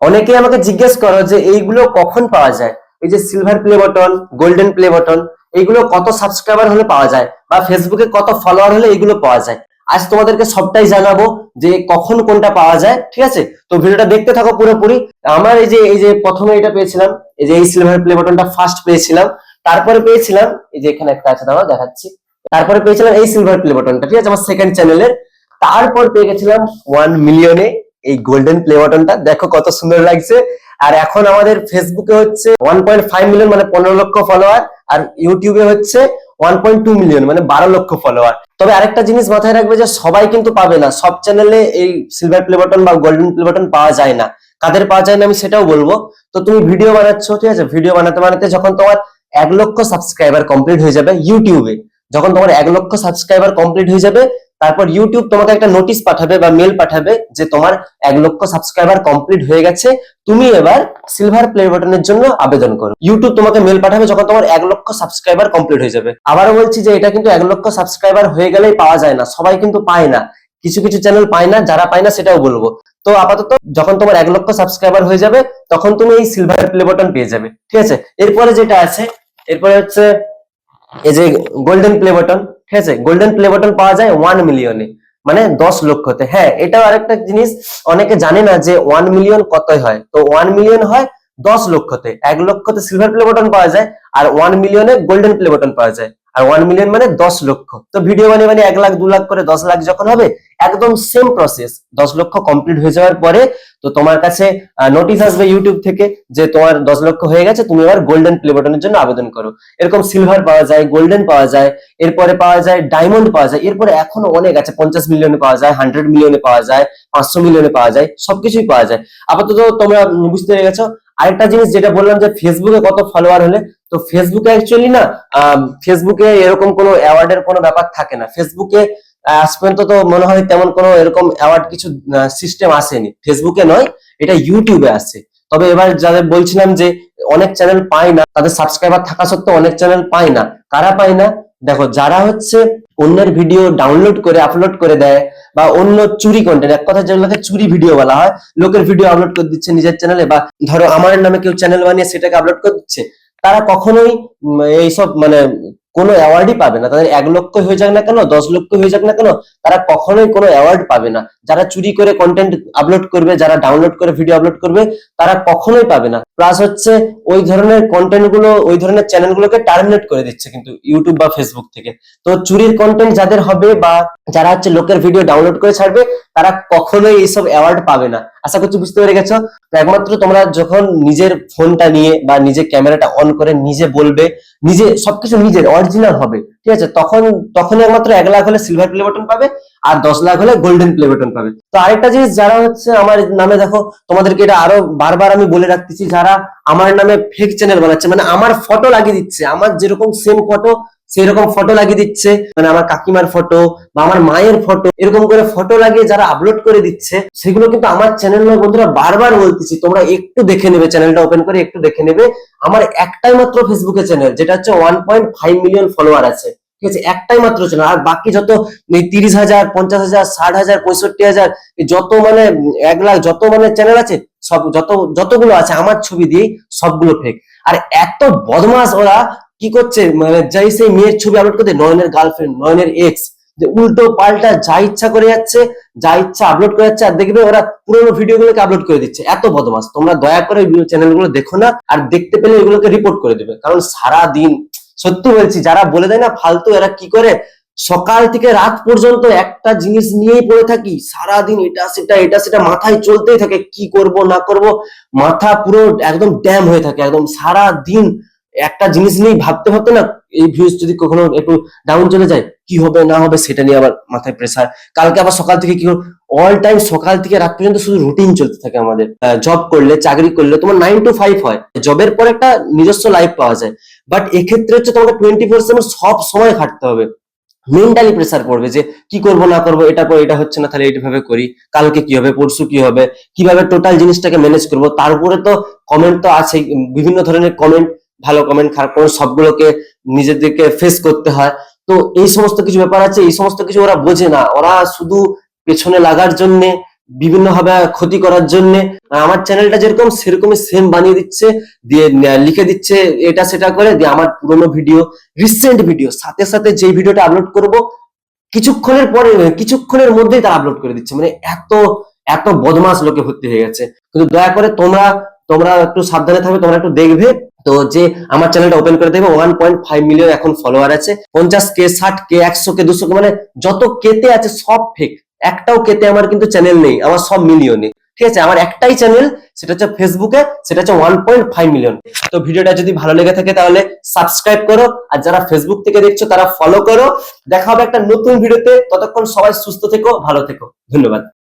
অনেকে আমাকে জিজ্ঞেস করো যে এইগুলো কখন পাওয়া যায়? এই যে silver play button golden play button এইগুলো কত সাবস্ক্রাইবার হলে পাওয়া যায়? বা ফেসবুকে কত ফলোয়ার হলে এইগুলো পাওয়া যায়? আজ তোমাদেরকে সবটাই জানাব যে কখন কোনটা পাওয়া যায়, ঠিক আছে? তো ভিডিওটা দেখতে থাকো পুরোপুরি। আমার এই যে এই যে প্রথমে এটা পেয়েছিলাম, এই যে এই সিলভার প্লে বাটনটা ফার্স্ট পেয়েছিলাম। তারপরে পেয়েছিলাম, এই যে এখানে একটা আছে, দাঁড়াও, দেখাচ্ছি। তারপরে পেয়েছিলাম এই সিলভার প্লে বাটনটা ঠিক আছে? আমার সেকেন্ড চ্যানেলের তারপর পেয়ে গেছিলাম ওয়ান মিলিয়নে এই গোল্ডেন প্লে বাটনটা দেখো কত সুন্দর লাগছে। আর এখন আমাদের ফেসবুকে হচ্ছে ওয়ান পয়েন্ট ফাইভ মিলিয়ন মানে পনেরো লক্ষ ফলোয়ার আর ইউটিউবে হচ্ছে ওয়ান পয়েন্ট টু মিলিয়ন মানে বারো লক্ষ ফলোয়ার তবে আরেকটা জিনিস মাথায় রাখবে যে সবাই কিন্তু পাবে না। সব চ্যানেলে এই সিলভার প্লে বাটন বা গোল্ডেন প্লে বাটন পাওয়া যায় না। কাদের পাওয়া যায় না আমি সেটাও বলব। তো তুমি ভিডিও বানাচ্ছ, ঠিক আছে? ভিডিও বানাতে বানাতে যখন তোমার এক লক্ষ সাবস্ক্রাইবার কমপ্লিট হয়ে যাবে ইউটিউবে যখন তোমার এক লক্ষ সাবস্ক্রাইবার কমপ্লিট হয়ে যাবে তারপর ইউটিউব তোমাকে একটা নোটিশ পাঠাবে বা মেল পাঠাবে যে তোমার এক লক্ষ সাবস্ক্রাইবার কমপ্লিট হয়ে গেছে। তুমি এবার সিলভার প্লে বাটনের জন্য আবেদন করো। ইউটিউব তোমাকে মেল পাঠাবে যখন তোমার এক লক্ষ সাবস্ক্রাইবার কমপ্লিট হয়ে যাবে। আবারও বলছি যে এটা কিন্তু এক লক্ষ সাবস্ক্রাইবার হয়ে গেলেই পাওয়া যায় না, সবাই কিন্তু পায় না। কিছু কিছু চ্যানেল পায় না, যারা পায় না সেটাও বলব। তো আপাতত যখন তোমার এক লক্ষ সাবস্ক্রাইবার হয়ে যাবে, তখন তুমি এই সিলভার প্লে বাটন পেয়ে যাবে। ঠিক আছে? এরপরে যেটা আছে, এরপরে হচ্ছে এই যে গোল্ডেন প্লে বাটন ঠিক আছে? গোল্ডেন প্লে বাটন পাওয়া যায় ওয়ান মিলিয়নে মানে দশ লক্ষতে। হ্যাঁ এটাও আরেকটা জিনিস, অনেকে জানে না যে ওয়ান মিলিয়ন কতই হয়। তো ওয়ান মিলিয়ন হয় দশ লক্ষতে। এক লক্ষতে সিলভার প্লে বাটন পাওয়া যায় আর ওয়ান মিলিয়নে গোল্ডেন প্লে বাটন পাওয়া যায়। আর ওয়ান মিলিয়ন মানে দশ লক্ষ। তো ভিডিও বানিয়ে বানিয়ে এক লাখ, দু লাখ করে দশ লাখ যখন হবে, একদম সেম প্রসেস দশ লক্ষ কমপ্লিট হয়ে যাওয়ার পরে তো তোমার কাছে নোটিশ আসবে ইউটিউব থেকে যে তোমার দশ লক্ষ হয়ে গেছে, তুমি এবার গোল্ডেন প্লে বাটনের জন্য আবেদন করো। এরকম সিলভার পাওয়া যায় গোল্ডেন পাওয়া যায়, এরপরে পাওয়া যায় ডায়মন্ড পাওয়া যায়, এরপরে এখনও অনেক আছে, পঞ্চাশ মিলিয়নে পাওয়া যায় হান্ড্রেড মিলিয়নে পাওয়া যায়, পাঁচশো মিলিয়নে পাওয়া যায়, সবকিছুই পাওয়া যায়। আপাতত তোমরা বুঝতে পেরে গেছো। আরেকটা জিনিস যেটা বললাম যে ফেসবুকে কত ফলোয়ার হলে তো ফেসবুকে অ্যাকচুয়ালি না ফেসবুকে এরকম কোনো অ্যাওয়ার্ডের কোনো ব্যাপার থাকে না। ফেসবুকে আজ পর্যন্ত তো মনে হয় তেমন কোনো এরকম অ্যাওয়ার্ড কিছু সিস্টেম আসেনি। ফেসবুকে নয়, এটা ইউটিউবে আসে তবে এবার যাদের বলছিলাম যে অনেক চ্যানেল পায় না, তাদের সাবস্ক্রাইবার থাকা সত্ত্বেও অনেক চ্যানেল পায় না। কারা পায় না? দেখো, যারা হচ্ছে অন্যের ভিডিও ডাউনলোড করে আপলোড করে দেয়, বা অন্য চুরি কন্টেন্ট এক কথা যেগুলোকে চুরি ভিডিও বলা হয়, লোকের ভিডিও আপলোড করে দিচ্ছে নিজের চ্যানেলে বা ধরো আমার নামে কেউ চ্যানেল বানিয়ে সেটাকে আপলোড করে দিচ্ছে তারা কখনোই এইসব মানে কোনো অ্যাওয়ার্ডই পাবে না। তাদের এক লক্ষ হয়ে যাক না কেন, দশ লক্ষ হয়ে যাক না কেন, তারা কখনোই কোনো অ্যাওয়ার্ড পাবে না। যারা চুরি করে কন্টেন্ট আপলোড করবে, যারা ডাউনলোড করে ভিডিও আপলোড করবে, তারা কখনোই পাবে না। প্লাস হচ্ছে, ওই ধরনের কন্টেন্টগুলো, ওই ধরনের চ্যানেল গুলোকে টার্মিনেট করে দিচ্ছে কিন্তু ইউটিউব বা ফেসবুক থেকে। তো চুরির কন্টেন্ট যাদের হবে বা যারা হচ্ছে লোকের ভিডিও ডাউনলোড করে ছাড়বে, তারা কখনোই এইসব অ্যাওয়ার্ড পাবে না। আশা করছি বুঝতে পেরে গেছো? একমাত্র তোমরা যখন নিজের ফোনটা নিয়ে বা নিজের ক্যামেরাটা অন করে নিজে বলবে, নিজে সবকিছু নিজের অরিজিনাল হবে, ঠিক আছে? তখন তখন একমাত্র এক লাখ হলে সিলভার প্লে বাটন পাবে, আর দশ লাখ হলে গোল্ডেন প্লে বাটন পাবে। তো আরেকটা জিনিস, যারা হচ্ছে আমার নামে দেখো, তোমাদেরকে এটা আরও বারবার আমি বলে রাখতেছি, যারা আমার নামে ফেক চ্যানেল বানাচ্ছে মানে আমার ফটো লাগিয়ে দিচ্ছে, আমার যেরকম সেম ফটো সেরকম ফটো লাগিয়ে দিচ্ছে মানে আমার কাকিমার ফটো বা আমার মায়ের ফটো এরকম করে ফটো লাগিয়ে যারা আপলোড করে দিচ্ছে, সেগুলো কিন্তু আমার চ্যানেল নয় বন্ধুরা, বারবার বলতেছি, তোমরা একটু দেখে নেবে চ্যানেলটা ওপেন করে একটু দেখে নেবে। আমার একটাই মাত্র ফেসবুকে চ্যানেল যেটা হচ্ছে one point five million follower আছে। ঠিক আছে, একটাই মাত্র চ্যানেল আর বাকি যত এই তিরিশ হাজার, পঞ্চাশ হাজার, ষাট হাজার, পঁয়ষট্টি হাজার যত মানে এক লাখ, যত মানে চ্যানেল আছে, সব যত, যতগুলো আছে, আমার ছবি দিয়েই সবগুলো ফেক আর এত বদমাস ওরা কি করছে? মানে যাই সেই মেয়ের ছবি আপলোড করতে, নয়নের গার্লফ্রেন্ড নয়নের এক্স যে উল্টো পাল্টা যা ইচ্ছা করে যাচ্ছে, যা ইচ্ছা আপলোড করে যাচ্ছে, আর দেখবে ওরা পুরোনো ভিডিও গুলোকে আপলোড করে দিচ্ছে। এত বদমাস। তোমরা দয়া করে চ্যানেলগুলো দেখো না, আর দেখতে পেলে এগুলোকে রিপোর্ট করে দেবে। কারণ সারা দিন সত্যি বলছি, যারা বলে দেয় না ফালতু, এরা কি করে? সকাল থেকে রাত পর্যন্ত একটা জিনিস নিয়েই পড়ে থাকি। সারা দিন এটা সেটা এটা সেটা, মাথায় চলতেই থাকে, কি করব, না করব। মাথা পুরো একদম ড্যাম হয়ে থাকে, একদম সারা দিন একটা জিনিস নিয়ে ভাবতে ভাবতে না এই ভিউজ যদি কখনো একটু ডাউন চলে যায়, কি হবে, না হবে সেটা নিয়ে আবার মাথায় প্রেসার কালকে আবার সকাল থেকে কি অল টাইম সকাল থেকে রাত পর্যন্ত শুধু রুটিন চলতে থাকে আমাদের। জব করলে, চাকরি করলে তোমার নাইন টু ফাইভ হয়। জবের পর একটা নিজস্ব লাইফ পাওয়া যায়। বাট এক্ষেত্রে হচ্ছে তোমাকে টোয়েন্টি ফোর সেভেন সব সময় খাটতে হবে। মেন্টালি প্রেসার পড়বে যে, কি করব, না করব, এটা পর এটা হচ্ছে না, তাহলে এইভাবে করি। কালকে কি হবে, পরশু কি হবে? কীভাবে টোটাল জিনিসটাকে ম্যানেজ করব? তারপরে তো কমেন্ট তো আছে বিভিন্ন ধরনের কমেন্ট ভালো কমেন্ট খারাপ কমেন্ট সবগুলোকে নিজেদেরকে ফেস করতে হয়। তো এই সমস্ত কিছু ব্যাপার আছে, এই সমস্ত কিছু ওরা বোঝে না। ওরা শুধু পেছনে লাগার জন্য বিভিন্ন ভাবে ক্ষতি করার জন্য আমার চ্যানেলটা যেরকম, সেরকমই সেম বানিয়ে দিচ্ছে, দিয়ে লিখে দিচ্ছে এটা সেটা করে, দিয়ে আমার পুরোনো ভিডিও রিসেন্ট ভিডিও সাথে সাথে যে ভিডিওটা আপলোড করব, কিছুক্ষণের পরে, কিছুক্ষণের মধ্যেই তারা আপলোড করে দিচ্ছে। মানে এত এত বদমাস লোকে ভর্তি হয়ে গেছে। কিন্তু দয়া করে তোমরা তোমরা একটু সাবধানে থাকবে, তোমরা একটু দেখবে। তো যে আমার চ্যানেলটা ওপেন করে দেবে ওয়ান পয়েন্ট ফাইভ মিলিয়ন এখন ফলোয়ার আছে, পঞ্চাশ কে, ষাট কে, একশো কে, দুশো কে মানে যত কেতে আছে সব ফেক একটাও কেতে আমার কিন্তু চ্যানেল নেই, আমার সব মিলিয়নে ঠিক আছে, আমার একটাই চ্যানেল সেটা হচ্ছে ফেসবুকে সেটা হচ্ছে ওয়ান পয়েন্ট ফাইভ মিলিয়ন তো ভিডিওটা যদি ভালো লেগে থাকে তাহলে সাবস্ক্রাইব করো, আর যারা ফেসবুক থেকে দেখছ তারা ফলো করো। দেখা হবে একটা নতুন ভিডিওতে, ততক্ষণ সবাই সুস্থ থেকো, ভালো থেকো। ধন্যবাদ।